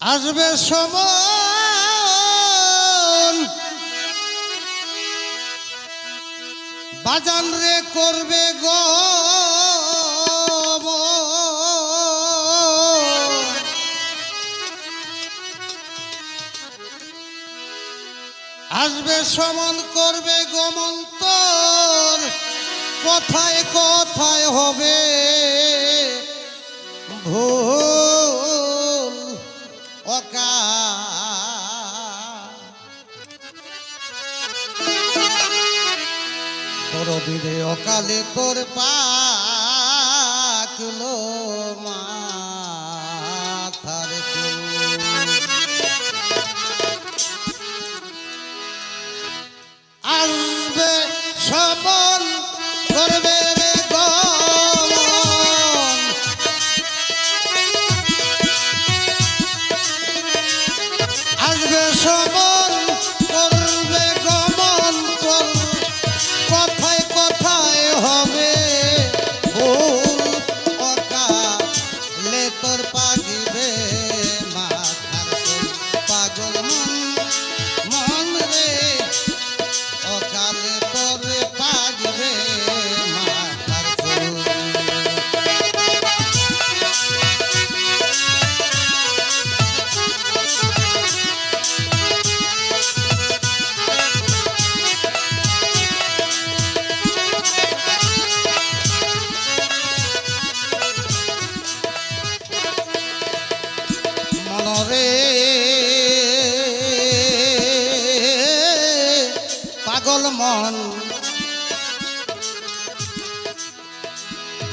আসবে সময়। বাজান রে করবে গ। আসবে সমন করবে গমন্তর। কথায় কথায় হবে। দিনে অকালে তোর পাকলো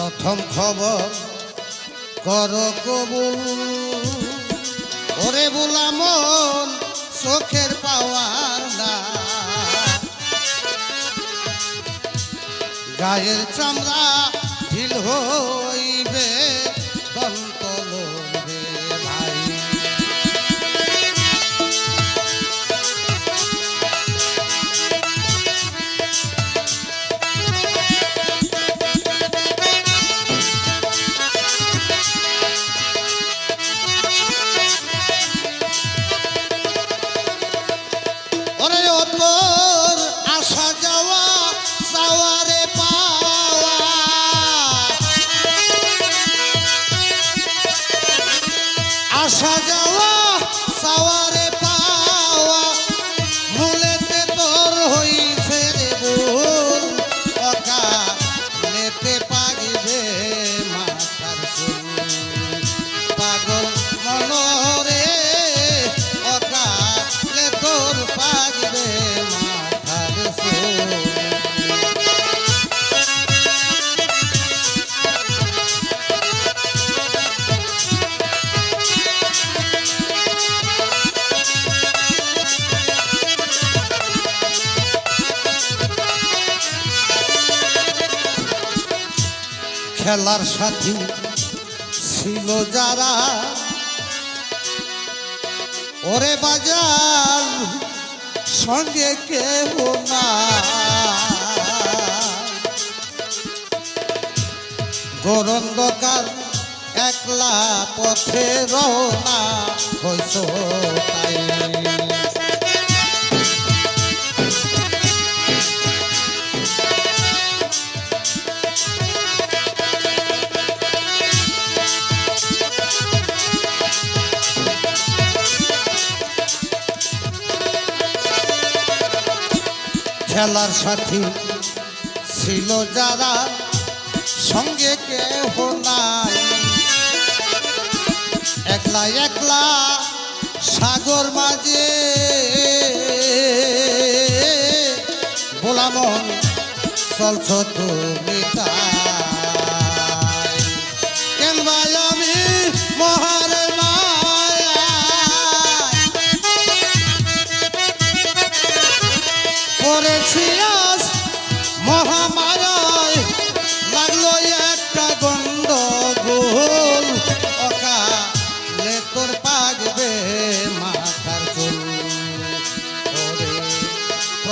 প্রথম খবর কর কবুল। ওরে বুলামন চোখের পাওয়ার না। গায়ের চামড়া ঢিল হইবে। খেলার সাথী ছিল যারা। ওরে বাজার, সঙ্গে কেউ না। গোরন্দকার একলা পথে রওনা হইছ তাই। খেলার সাথী ছিল যারা সঙ্গে কেহ নাই। একলা একলা সাগর মাঝে বোলামন চলছ তুমি তাই।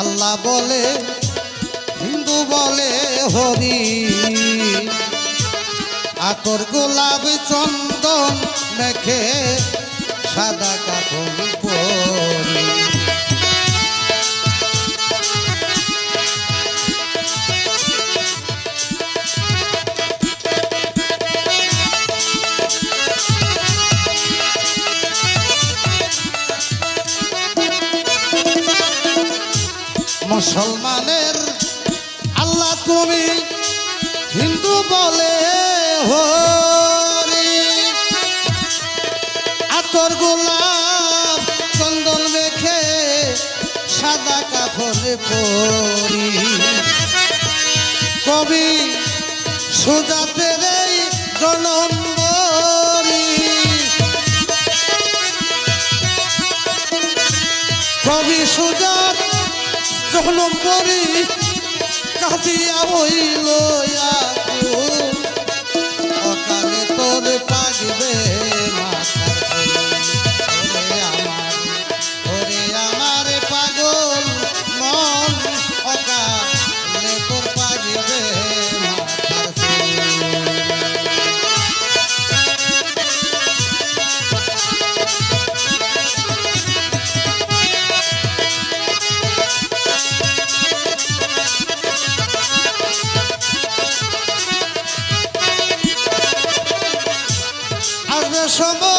আল্লাহ বলে হিন্দু বলে হরি। আতর গোলাপ চন্দন মেখে সাদা কাপড় পরি। মুসলমানের আল্লাহ তুমি হিন্দু বলে হরি। আতর গোলাপ চন্দন মেখে সাদা কাপড়ে পরি। কবি সুজাতের এই জনম্বরী কবি সুজাত জনম করি কাঁদিয়া হইল আসবে